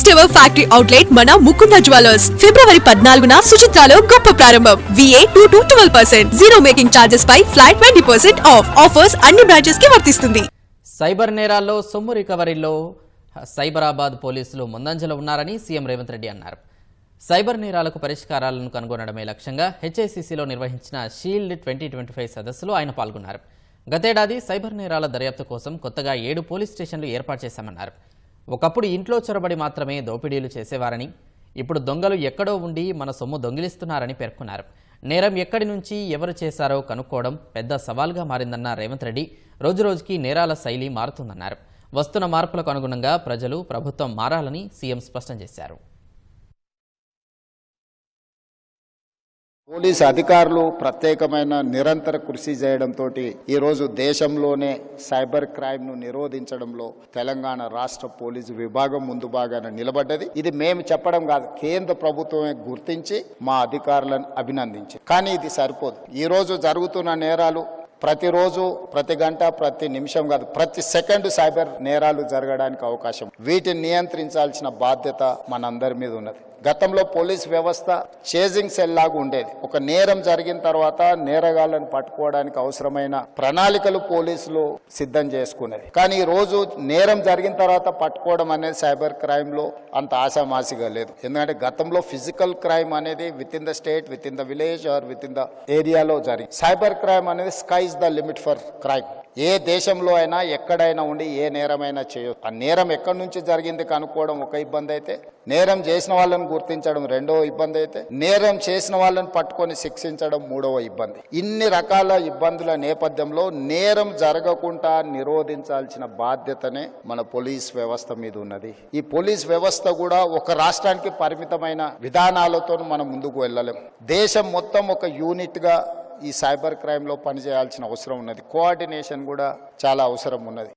First ever factory outlet మన Mukunda jewellers ఫిబ్రవరి పద్నాలుగున సుచిత్రాలో గొప్ప ప్రారంభం. VA two to twelve percent zero making charges pi flat twenty percent off offers అన్ని బ్రాంచెస్కి వర్తిస్తుంది. సైబర్ నేరాల్లో సొమ్ము రికవరీలో సైబరాబాద్ పోలీసులు ముందంజలో ఉన్నారని సీఎం రేవంత్ రెడ్డి అన్నారు. సైబర్ నేరాలకు పరిష్కారాలను కనుగొనడమే లక్ష్యంగా హెచ్ఐసిసిలో నిర్వహించిన షీల్డ్ ట్వంటీ ట్వంటీ ఫైవ్ సదస్సులో ఆయన పాల్గొన్నారు. గతేడాది సైబర్ నేరాల దర్యాప్తు కోసం కొత్తగా ఏడు పోలీస్ స్టేషన్లు ఏర్పాటు చేశామన్నారు. ఒకప్పుడు ఇంట్లో చొరబడి మాత్రమే దోపిడీలు చేసేవారని ఇప్పుడు దొంగలు ఎక్కడో ఉండి మన సొమ్ము దొంగిలిస్తున్నారని పేర్కొన్నారు. నేరం ఎక్కడి నుంచి ఎవరు చేశారో కనుక్కోవడం పెద్ద సవాల్గా మారిందన్న రేవంత్ రెడ్డి రోజురోజుకి నేరాల శైలి మారుతుందన్నారు. వస్తున్న మార్పులకు అనుగుణంగా ప్రజలు ప్రభుత్వం మారాలని సీఎం స్పష్టం చేశారు. పోలీసు అధికారులు ప్రత్యేకమైన నిరంతర కృషి చేయడంతో ఈరోజు దేశంలోనే సైబర్ క్రైమ్ను నిరోధించడంలో తెలంగాణ రాష్ట్ర పోలీసు విభాగం ముందు భాగాన నిలబడ్డది. ఇది మేము చెప్పడం కాదు కేంద్ర ప్రభుత్వమే గుర్తించి మా అధికారులను అభినందించి కానీ ఇది సరిపోదు. ఈ రోజు జరుగుతున్న నేరాలు ప్రతిరోజు ప్రతి గంట ప్రతి నిమిషం కాదు ప్రతి సెకండ్ సైబర్ నేరాలు జరగడానికి అవకాశం వీటిని నియంత్రించాల్సిన బాధ్యత మనందరి మీద ఉన్నది. గతంలో పోలీస్ వ్యవస్థ చేజింగ్ సెల్ లాగా ఉండేది. ఒక నేరం జరిగిన తర్వాత నేరగాళ్ళను పట్టుకోవడానికి అవసరమైన ప్రణాళికలు పోలీసులు సిద్ధం చేసుకునేది. కానీ ఈ రోజు నేరం జరిగిన తర్వాత పట్టుకోవడం అనేది సైబర్ క్రైమ్లో అంత ఆశామాసిగా లేదు. ఎందుకంటే గతంలో ఫిజికల్ క్రైమ్ అనేది within the state within the village or within the ఏరియాలో జరిగింది. సైబర్ క్రైమ్ అనేది sky's the limit for crime ఏ దేశంలో అయినా ఎక్కడైనా ఉండి ఏ నేరమైనా చేయొచ్చు ఆ నేరం ఎక్కడి నుంచి జరిగింది కనుక్కోవడం ఒక ఇబ్బంది అయితే నేరం చేసిన వాళ్ళని గుర్తించడం రెండవ ఇబ్బంది అయితే నేరం చేసిన వాళ్ళని పట్టుకొని శిక్షించడం మూడవ ఇబ్బంది. ఇన్ని రకాల ఇబ్బందుల నేపథ్యంలో నేరం జరగకుండా నిరోధించాల్సిన బాధ్యతనే మన పోలీస్ వ్యవస్థ మీద ఉన్నది. ఈ పోలీస్ వ్యవస్థ కూడా ఒక రాష్ట్రానికి పరిమితమైన విధానాలతో మనం ముందుకు వెళ్ళలేం. దేశం మొత్తం ఒక యూనిట్గా ఈ సైబర్ క్రైమ్లో పనిచేయాల్సిన అవసరం ఉన్నది. కోఆర్డినేషన్ కూడా చాలా అవసరం ఉన్నది.